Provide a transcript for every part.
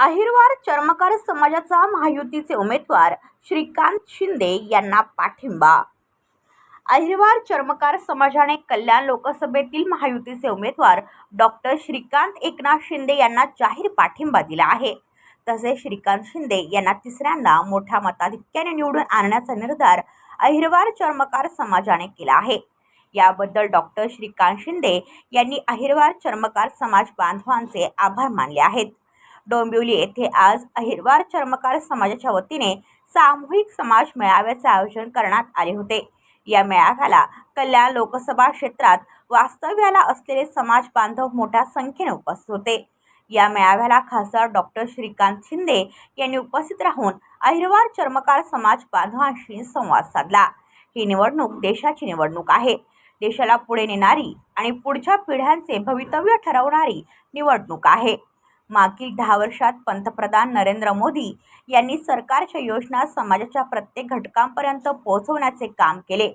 अहिरवार चर्मकार समाजाचा महायुतीचे उमेदवार श्रीकांत शिंदे यांना पाठिंबा. अहिरवार चर्मकार समाजाने कल्याण लोकसभेतील महायुतीचे उमेदवार डॉक्टर श्रीकांत एकनाथ शिंदे यांना जाहीर पाठिंबा दिला आहे. तसेच श्रीकांत शिंदे यांना तिसऱ्यांदा मोठ्या मताधिक्याने निवडून आणण्याचा निर्धार अहिरवार चर्मकार समाजाने केला आहे. याबद्दल डॉक्टर श्रीकांत शिंदे यांनी अहिरवार चर्मकार समाज बांधवांचे आभार मानले आहेत. डोंबिवली येथे आज अहिरवार चर्मकार समाजाच्या वतीने सामूहिक समाज मेळाव्याचे आयोजन करण्यात आले होते. या मेळाव्याला कल्याण लोकसभा क्षेत्रात वास्तव्याला असलेले समाज बांधव मोठ्या संख्येने उपस्थित होते. या मेळाव्याला खासदार डॉक्टर श्रीकांत शिंदे यांनी उपस्थित राहून अहिरवार चर्मकार समाज बांधवांशी संवाद साधला. ही निवडणूक देशाची निवडणूक आहे. देशाला पुढे नेणारी आणि पुढच्या पिढ्यांचे भवितव्य ठरवणारी निवडणूक आहे. मागील दहा वर्षात पंतप्रधान नरेंद्र मोदी यांनी सरकारच्या योजना समाजाच्या प्रत्येक घटकांपर्यंत पोहोचवण्याचे काम केले.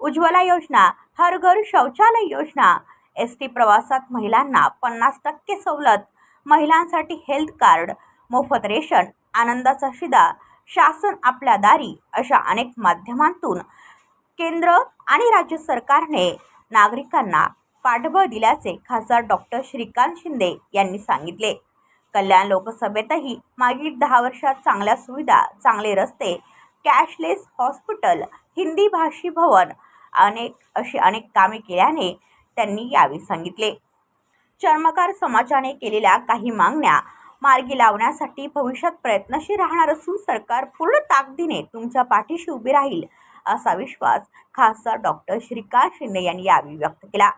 उज्ज्वला योजना हर घर शौचालय योजना एस टी प्रवासात महिलांना पन्नास टक्के सवलत महिलांसाठी हेल्थ कार्ड मोफत रेशन आनंदाचा शिदा शासन आपल्या दारी अशा अनेक माध्यमांतून केंद्र आणि राज्य सरकारने नागरिकांना पाठबळ दिल्याचे खासदार डॉक्टर श्रीकांत शिंदे यांनी सांगितले. कल्याण लोकसभेतही मागील दहा वर्षात चांगल्या सुविधा चांगले रस्ते कॅशलेस हॉस्पिटल हिंदी भाषी भवन अनेक अशी अनेक कामे केल्याने त्यांनी यावेळी सांगितले. चर्मकार समाजाने केलेल्या काही मागण्या मार्गी लावण्यासाठी भविष्यात प्रयत्नशील राहणार असून सरकार पूर्ण ताकदीने तुमच्या पाठीशी उभी राहील असा विश्वास खासदार डॉक्टर श्रीकांत शिंदे यांनी यावेळी व्यक्त केला.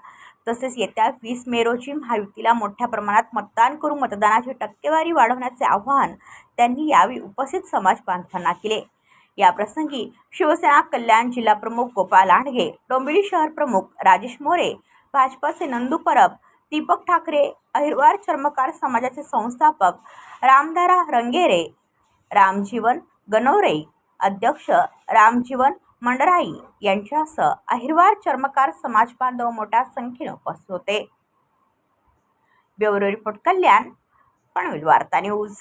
तसेच येत्या वीस मे रोजी महायुतीला मोठ्या प्रमाणात मतदान करून मतदानाची टक्केवारी वाढवण्याचे आवाहन त्यांनी यावेळी उपस्थित समाज बांधवांना केले. याप्रसंगी शिवसेना कल्याण जिल्हा प्रमुख गोपाळ लांडगे डोंबिवली शहर प्रमुख राजेश मोरे भाजपाचे नंदू परब दीपक ठाकरे अहिरवार चर्मकार समाजाचे संस्थापक रामदारा रंगेरे रामजीवन गणोरे अध्यक्ष रामजीवन मंडराई यांच्यासह अहिरवार चर्मकार समाज बांधव मोठ्या संख्येने उपस्थित होते. ब्युरो रिपोर्ट कल्याण पनवेल वार्ता न्यूज.